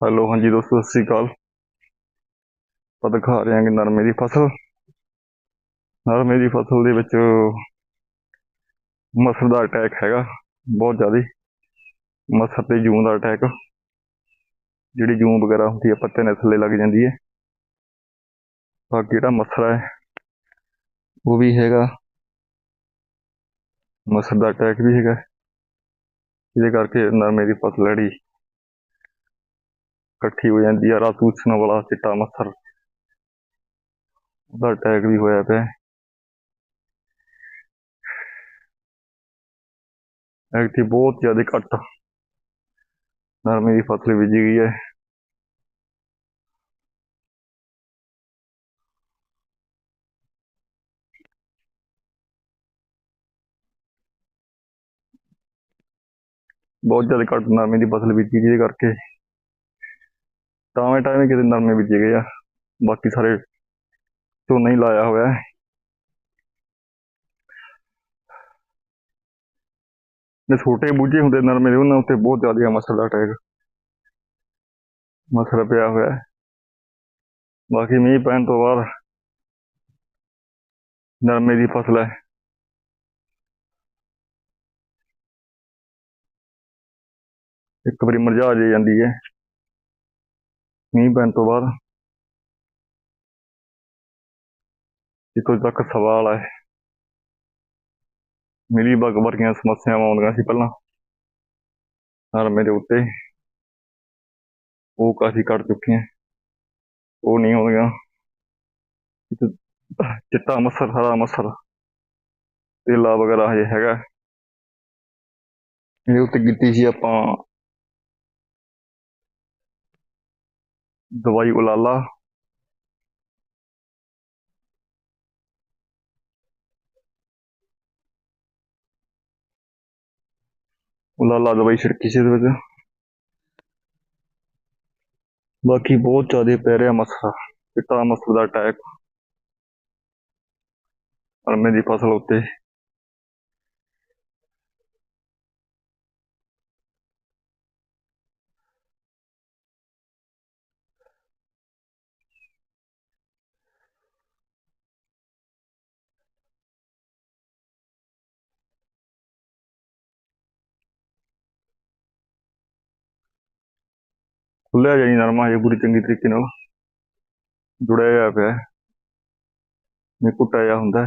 Hello, ਹਾਂਜੀ ਦੋਸਤੋ, ਸਤਿ ਸ਼੍ਰੀ ਅਕਾਲ। ਆਪਾਂ ਦਿਖਾ ਰਹੇ ਹਾਂ ਕਿ ਨਰਮੇ ਦੀ ਫਸਲ। ਨਰਮੇ ਦੀ ਫਸਲ ਦੇ ਵਿੱਚ ਮੱਸਰ ਦਾ ਅਟੈਕ ਹੈਗਾ, ਬਹੁਤ ਜ਼ਿਆਦਾ। ਮੱਸਰ ਤੇ ਜੂੰ ਦਾ ਅਟੈਕ ਜਿਹੜੀ ਜੂੰ ਵਗੈਰਾ ਹੁੰਦੀ ਹੈ ਪੱਤੇ ਨੇ ਥੱਲੇ ਲੱਗ ਜਾਂਦੀ ਹੈ। ਬਾਕੀ ਜਿਹੜਾ ਮੱਸਰ ਹੈ, ਉਹ ਵੀ ਹੈਗਾ। ਮੱਸਰ ਦਾ ਅਟੈਕ ਵੀ ਹੈਗਾ। ਜਿਹਦੇ ਕਰਕੇ ਨਰਮੇ ਦੀ ਫਸਲ ਜਿਹੜੀ ਇਕੱਠੀ ਹੋ ਜਾਂਦੀ ਆ, ਰਾਤ ਉੱਛਣ ਵਾਲਾ ਚਿੱਟਾ ਮੱਛਰ। ਉਹਦਾ ਅਟੈਕ ਵੀ ਹੋਇਆ ਪਿਆ। ਐਕਟੀ ਬਹੁਤ ਜ਼ਿਆਦਾ ਘੱਟ। ਨਰਮੇ ਦੀ ਫਸਲ ਬੀਜੀ ਗਈ ਹੈ। ਬਹੁਤ ਜ਼ਿਆਦਾ ਘੱਟ ਨਰਮੇ ਦੀ ਫਸਲ ਬੀਜੀ ਜਿਹਦੇ ਕਰਕੇ ਟਾਵੇਂ ਟਾਵੇਂ ਕਿਤੇ ਨਰਮੇ ਬੀਜੇ ਗਏ ਆ। ਬਾਕੀ ਸਾਰੇ ਝੋਨਾ ਹੀ ਲਾਇਆ ਹੋਇਆ ਹੈ। ਜੇ ਛੋਟੇ ਬੂਝੇ ਹੁੰਦੇ ਨਰਮੇ ਦੇ, ਉਹਨਾਂ ਉੱਤੇ ਬਹੁਤ ਜ਼ਿਆਦਾ ਮੱਛਰ ਦਾ ਅਟੈਕ ਮੱਛਰ ਪਿਆ ਹੋਇਆ ਹੈ। ਬਾਕੀ ਮੀਂਹ ਪੈਣ ਤੋਂ ਬਾਅਦ ਨਰਮੇ ਦੀ ਫਸਲ ਹੈ। ਇੱਕ ਵਾਰੀ ਮਰਝਾ ਜੇ ਜਾਂਦੀ ਹੈ। ਮੀਂਹ ਪੈਣ ਤੋਂ ਬਾਅਦ ਇੱਥੋਂ ਤੱਕ ਸਵਾਲ ਹੈ ਮਿਲੀ ਬਗ ਵਰਗੀਆਂ ਸਮੱਸਿਆਵਾਂ ਆਉਂਦੀਆਂ ਸੀ ਪਹਿਲਾਂ ਨਰਮੇ ਦੇ ਉੱਤੇ ਉਹ ਕਾਫੀ ਘਟ ਚੁੱਕੀਆਂ ਉਹ ਨਹੀਂ ਆਉਂਦੀਆਂ ਇੱਕ ਚਿੱਟਾ ਮੱਸਰ ਹਰਾ ਮੱਸਰ ਤੇਲਾ ਵਗੈਰਾ ਹਜੇ ਹੈਗਾ ਇਹ ਉੱਤੇ ਕੀਤੀ ਸੀ ਆਪਾਂ ਦਵਾਈ ਉਲਾਲਾ। ਉਲਾਲਾ ਦਵਾਈ ਛਿੜਕੀ ਸੀ ਇਹਦੇ ਵਿੱਚ। ਬਾਕੀ ਬਹੁਤ ਜ਼ਿਆਦਾ ਪੈ ਰਿਹਾ ਮਸਲਾ ਚਿੱਟਾ ਮੱਛਰ ਦਾ ਅਟੈਕ ਅਰਮੇ ਦੀ ਫਸਲ ਉੱਤੇ। ਖੁੱਲਿਆ ਜਾਈ ਨਰਮਾ ਹਜੇ ਪੂਰੀ ਚੰਗੀ ਤਰੀਕੇ ਨਾਲ ਜੁੜਿਆ ਹੋਇਆ ਪਿਆ ਹੈ। ਨਹੀਂ, ਕੁੱਟਿਆ ਜਿਹਾ ਹੁੰਦਾ